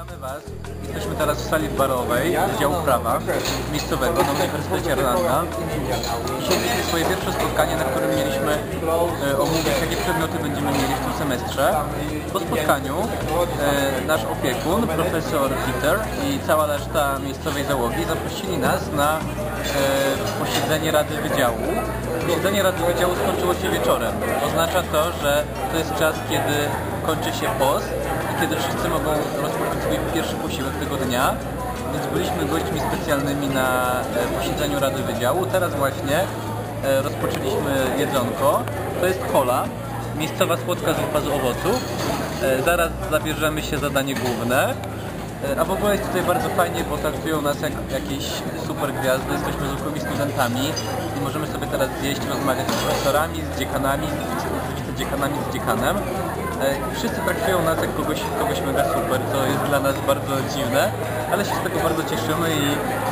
Witamy Was. Jesteśmy teraz w sali barowej Wydziału Prawa miejscowego na Uniwersytecie. Dzisiaj mieliśmy swoje pierwsze spotkanie, na którym mieliśmy e, omówić, jakie przedmioty będziemy mieli w tym semestrze. Po spotkaniu e, nasz opiekun, profesor Peter i cała reszta miejscowej załogi zaprosili nas na e, posiedzenie Rady Wydziału. Posiedzenie Rady Wydziału skończyło się wieczorem. Oznacza to, że to jest czas, kiedy kończy się post kiedy wszyscy mogą rozpocząć swój pierwszy posiłek tego dnia. Więc byliśmy gośćmi specjalnymi na e, posiedzeniu Rady Wydziału. Teraz właśnie e, rozpoczęliśmy jedzonko. To jest kola, miejscowa słodka zupa z owoców. E, Zaraz zabierzemy się za danie główne. A w ogóle jest tutaj bardzo fajnie, bo traktują nas jak jakieś super gwiazdy. Jesteśmy zwykłymi studentami i możemy sobie teraz zjeść, rozmawiać z profesorami, z dziekanami, z wicedziekanami, z dziekanem. Wszyscy traktują nas jak kogoś, kogoś mega super, co jest dla nas bardzo dziwne, ale się z tego bardzo cieszymy i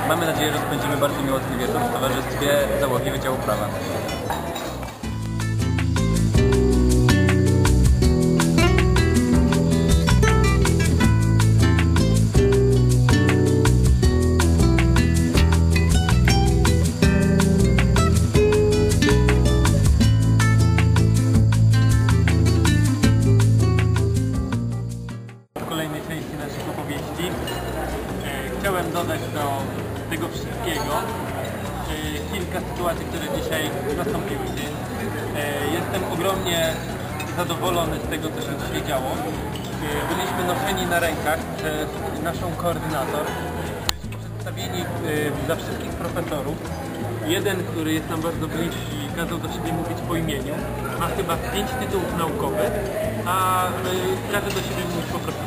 mamy nadzieję, że spędzimy bardzo miło ten wieczór w towarzystwie załogi Wydziału Prawa. Chciałem dodać do tego wszystkiego e, kilka sytuacji, które dzisiaj nastąpiły. E, Jestem ogromnie zadowolony z tego, co się dzisiaj działo. E, Byliśmy noszeni na rękach przez naszą koordynator. Byliśmy przedstawieni dla wszystkich profesorów. Jeden, który jest nam bardzo bliski, kazał do siebie mówić po imieniu. Ma chyba pięć tytułów naukowych, a każe do siebie mówić po prostu.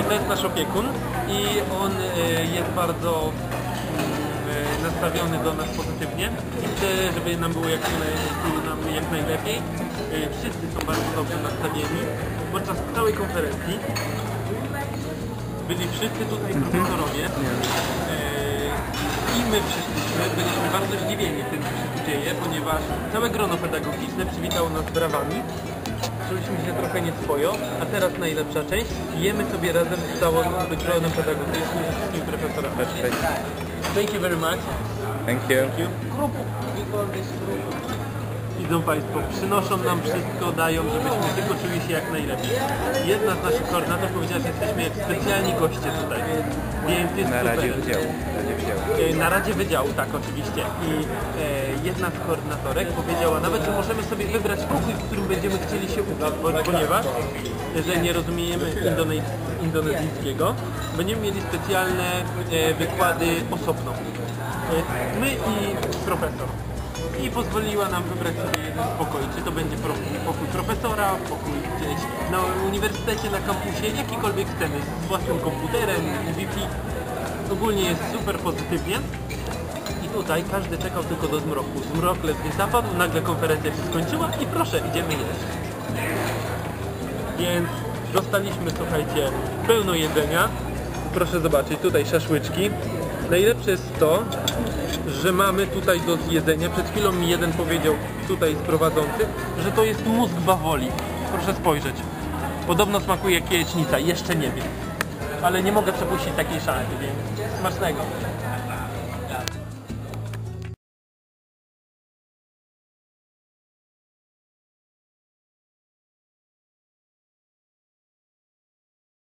Y, To jest nasz opiekun i on y, jest bardzo mm, y, nastawiony do nas pozytywnie i chce, żeby nam było jak, nam jak najlepiej. Y, Wszyscy są bardzo dobrze nastawieni. Podczas całej konferencji byli wszyscy tutaj profesorowie. E, I my przyszliśmy, byliśmy bardzo zdziwieni tym, co się dzieje, ponieważ całe grono pedagogiczne przywitało nas brawami. Czuliśmy się trochę nieswojo, a teraz najlepsza część. Jemy sobie razem z całym gronem pedagogicznym ze wszystkimi profesorami. Thank you very much. Thank you. Thank you. Grupu. Widzą Państwo, przynoszą nam wszystko, dają, żebyśmy tylko czuli się jak najlepiej. Jedna z naszych koordynator powiedziała, że jesteśmy jak specjalni goście tutaj. Więc jest Na super. Radzie Wydziału. Radzie Wydziału. E, Na Radzie Wydziału, tak oczywiście. I e, jedna z koordynatorek powiedziała nawet, że możemy sobie wybrać pokój, w którym będziemy chcieli się uczyć, bo, ponieważ, że nie rozumiemy indone, indonezyjskiego, będziemy mieli specjalne e, wykłady osobno. E, my i profesor. I pozwoliła nam wybrać sobie jeden z pokoi. Czy to będzie pokój profesora, pokój gdzieś na uniwersytecie, na kampusie, jakikolwiek chcemy, z własnym komputerem, Wi-Fi. Ogólnie jest super pozytywnie. I tutaj każdy czekał tylko do zmroku. Zmrok ledwie zapadł, nagle konferencja się skończyła i proszę, idziemy jeść. Więc dostaliśmy, słuchajcie, pełno jedzenia. Proszę zobaczyć, tutaj szaszłyczki. Najlepsze jest to, że mamy tutaj do zjedzenia. Przed chwilą mi jeden powiedział tutaj z prowadzących, że to jest mózg bawoli. Proszę spojrzeć. Podobno smakuje jajecznica, jeszcze nie wiem. Ale nie mogę przepuścić takiej szansy, więc smacznego.